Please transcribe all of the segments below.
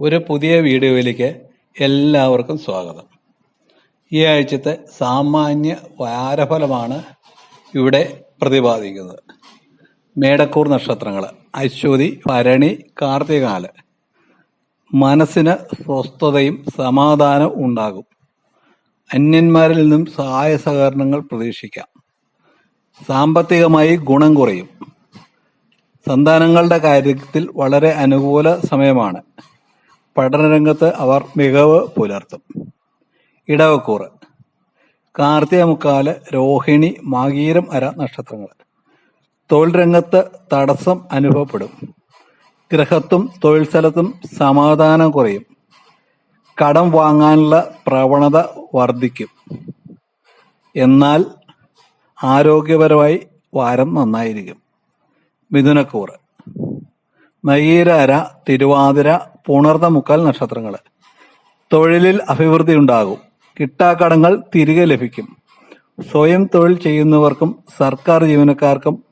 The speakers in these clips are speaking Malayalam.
ഒരു പുതിയ വീഡിയോയിലേക്ക് എല്ലാവർക്കും സ്വാഗതം. ഈ ആഴ്ചത്തെ സാമാന്യ വാരഫലമാണ് ഇവിടെ പ്രതിപാദിക്കുന്നത്. മേടക്കൂർ നക്ഷത്രങ്ങൾ അശ്വതി ഭരണി കാർത്തികാൽ. മനസ്സിന് സ്വസ്ഥതയും സമാധാനവും ഉണ്ടാകും. അന്യന്മാരിൽ നിന്നും സഹായ സഹകരണങ്ങൾ പ്രതീക്ഷിക്കാം. സാമ്പത്തികമായി ഗുണം കുറയും. സന്താനങ്ങളുടെ കാര്യത്തിൽ വളരെ അനുകൂല സമയമാണ്. പഠനരംഗത്ത് അവർ മികവ് പുലർത്തും. ഇടവക്കൂറ്. കാർത്തിക മുക്കാൽ രോഹിണി മാഗീരം അര നക്ഷത്രങ്ങൾ. തൊഴിൽ രംഗത്ത് തടസ്സം അനുഭവപ്പെടും. ഗ്രഹത്തും തൊഴിൽ സ്ഥലത്തും സമാധാനം കുറയും. കടം വാങ്ങാനുള്ള പ്രവണത വർദ്ധിക്കും. എന്നാൽ ആരോഗ്യപരമായി വാരം നന്നായിരിക്കും. മിഥുനക്കൂറ്. അര തിരുവാതിര പുണർന്ന മുക്കാൽ നക്ഷത്രങ്ങൾ. തൊഴിലിൽ അഭിവൃദ്ധി ഉണ്ടാകും. കിട്ടാക്കടങ്ങൾ തിരികെ ലഭിക്കും. സ്വയം തൊഴിൽ ചെയ്യുന്നവർക്കും സർക്കാർ ജീവനക്കാർക്കും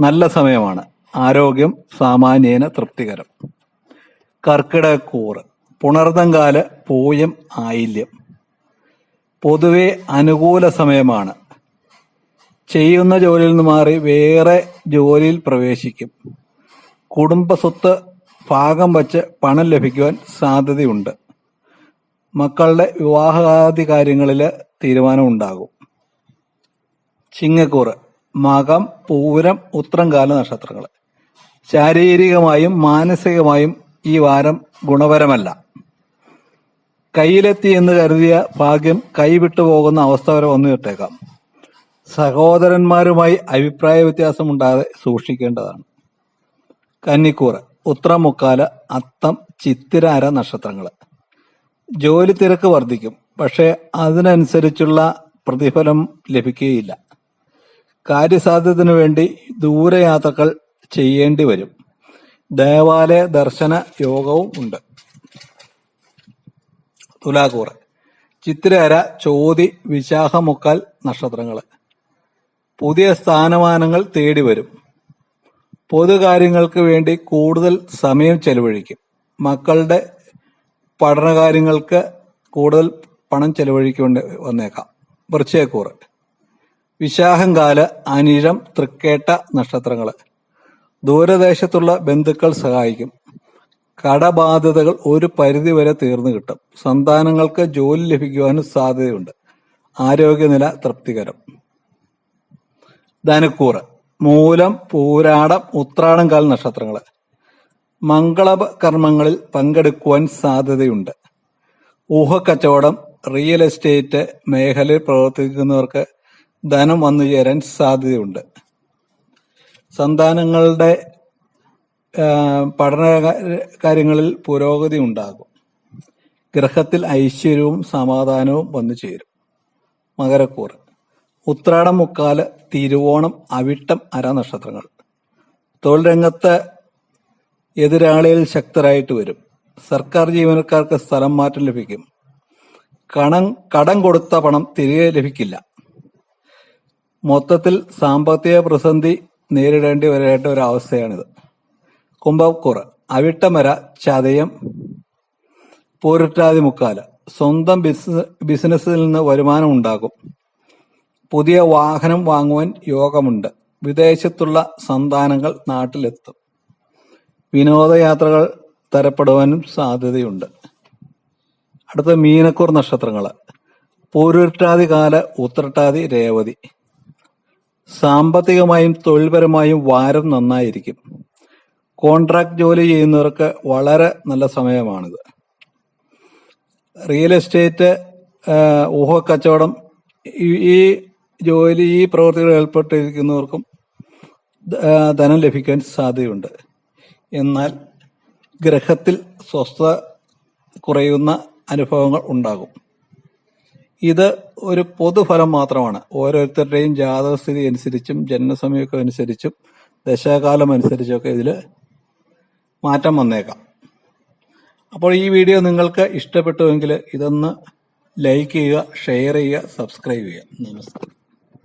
നല്ല സമയമാണ്. ആരോഗ്യം സാമാന്യേന തൃപ്തികരം. കർക്കിടകൂറ് പുണർന്നങ്കാൽ പൂയം ആയില്യം. പൊതുവെ അനുകൂല സമയമാണ്. ചെയ്യുന്ന ജോലിയിൽ നിന്ന് മാറി വേറെ ജോലിയിൽ പ്രവേശിക്കും. കുടുംബസ്വത്ത് ഭാഗം വച്ച് പണം ലഭിക്കുവാൻ സാധ്യതയുണ്ട്. മക്കളുടെ വിവാഹാദി കാര്യങ്ങളിൽ തീരുമാനമുണ്ടാകും. ചിങ്ങക്കൂറ് മകം പൂരം ഉത്രം കാല നക്ഷത്രങ്ങൾ ശാരീരികമായും മാനസികമായും ഈ വാരം ഗുണപരമല്ല. കയ്യിലെത്തി എന്ന് കരുതിയ ഭാഗ്യം കൈവിട്ടു പോകുന്ന അവസ്ഥ വരെ വന്നു കിട്ടേക്കാം സഹോദരന്മാരുമായി അഭിപ്രായ വ്യത്യാസമുണ്ടാതെ സൂക്ഷിക്കേണ്ടതാണ്. കന്നിക്കൂറ് ഉത്രമുക്കാൽ അത്തം ചിത്തിരാര നക്ഷത്രങ്ങൾ ജോലി തിരക്ക് വർദ്ധിക്കും പക്ഷേ അതിനനുസരിച്ചുള്ള പ്രതിഫലം ലഭിക്കുകയില്ല കാര്യസാധ്യത്തിനു വേണ്ടി ദൂരയാത്രകൾ ചെയ്യേണ്ടി വരും ദേവാലയ ദർശന യോഗവും ഉണ്ട്. തുലാകൂർ ചിത്തിരാര ചോതി വിശാഖമുക്കാൽ നക്ഷത്രങ്ങൾ പുതിയ സ്ഥാനമാനങ്ങൾ തേടി വരും പൊതുകാര്യങ്ങൾക്ക് വേണ്ടി കൂടുതൽ സമയം ചെലവഴിക്കും. മക്കളുടെ പഠനകാര്യങ്ങൾക്ക് കൂടുതൽ പണം ചെലവഴിക്കേണ്ടി വന്നേക്കാം. വൃശ്ചയക്കൂറ് വിശാഹംകാല അനിഴം തൃക്കേട്ട നക്ഷത്രങ്ങൾ ദൂരദേശത്തുള്ള ബന്ധുക്കൾ സഹായിക്കും. കടബാധ്യതകൾ ഒരു പരിധിവരെ തീർന്നു കിട്ടും. സന്താനങ്ങൾക്ക് ജോലി ലഭിക്കുവാനും സാധ്യതയുണ്ട്. ആരോഗ്യനില തൃപ്തികരം. ധനുക്കൂറ് മൂലം പൂരാടം ഉത്രാടം കാൽ നക്ഷത്രങ്ങൾ മംഗള കർമ്മങ്ങളിൽ പങ്കെടുക്കുവാൻ സാധ്യതയുണ്ട്. ഊഹക്കച്ചവടം റിയൽ എസ്റ്റേറ്റ് മേഖലയിൽ പ്രവർത്തിക്കുന്നവർക്ക് ധനം വന്നു ചേരാൻ സാധ്യതയുണ്ട്. സന്താനങ്ങളുടെ പഠന കാര്യങ്ങളിൽ പുരോഗതി ഉണ്ടാകും. ഗ്രഹത്തിൽ ഐശ്വര്യവും സമാധാനവും വന്നു ചേരും. മകരക്കൂറ്. ഉത്രാടം മുക്കാൽ തിരുവോണം അവിട്ടം അര നക്ഷത്രങ്ങൾ. തൊഴിൽ രംഗത്ത് എതിരാളികൾ ശക്തരായിട്ട് വരും. സർക്കാർ ജീവനക്കാർക്ക് സ്ഥലം മാറ്റം ലഭിക്കും. കണം കടം കൊടുത്ത പണം തിരികെ ലഭിക്കില്ല. മൊത്തത്തിൽ സാമ്പത്തിക പ്രതിസന്ധി നേരിടേണ്ടി വരേണ്ട ഒരു അവസ്ഥയാണിത്. കുംഭക്കുറ അവിട്ടമര ചതയം പോരുട്ടാതി മുക്കാൽ. സ്വന്തം ബിസിനസ് ബിസിനസ്സിൽ നിന്ന് വരുമാനം ഉണ്ടാകും. പുതിയ വാഹനം വാങ്ങുവാൻ യോഗമുണ്ട്. വിദേശത്തുള്ള സന്താനങ്ങൾ നാട്ടിലെത്തും. വിനോദയാത്രകൾ തരപ്പെടുവാനും സാധ്യതയുണ്ട്. അടുത്ത മീനക്കൂർ നക്ഷത്രങ്ങൾ പൂരുരുട്ടാതി കാല ഉത്രട്ടാതി രേവതി. സാമ്പത്തികമായും തൊഴിൽപരമായും വാരം നന്നായിരിക്കും. കോൺട്രാക്ട് ജോലി ചെയ്യുന്നവർക്ക് വളരെ നല്ല സമയമാണിത്. റിയൽ എസ്റ്റേറ്റ് ഊഹക്കച്ചവടം ഈ ജോലി ഈ പ്രവൃത്തികളിൽ ഏർപ്പെട്ടിരിക്കുന്നവർക്കും ധനം ലഭിക്കാൻ സാധ്യതയുണ്ട്. എന്നാൽ ഗ്രഹത്തിൽ സ്വസ്ഥ കുറയുന്ന അനുഭവങ്ങൾ ഉണ്ടാകും. ഇത് ഒരു പൊതുഫലം മാത്രമാണ്. ഓരോരുത്തരുടെയും ജാതകസ്ഥിതി അനുസരിച്ചും ജനനസമയമൊക്കെ അനുസരിച്ചും ദശാകാലം അനുസരിച്ചൊക്കെ ഇതിൽ മാറ്റം വന്നേക്കാം. അപ്പോൾ ഈ വീഡിയോ നിങ്ങൾക്ക് ഇഷ്ടപ്പെട്ടുവെങ്കിൽ ഇതൊന്ന് ലൈക്ക് ചെയ്യുക ഷെയർ ചെയ്യുക സബ്സ്ക്രൈബ് ചെയ്യുക. നമസ്കാരം.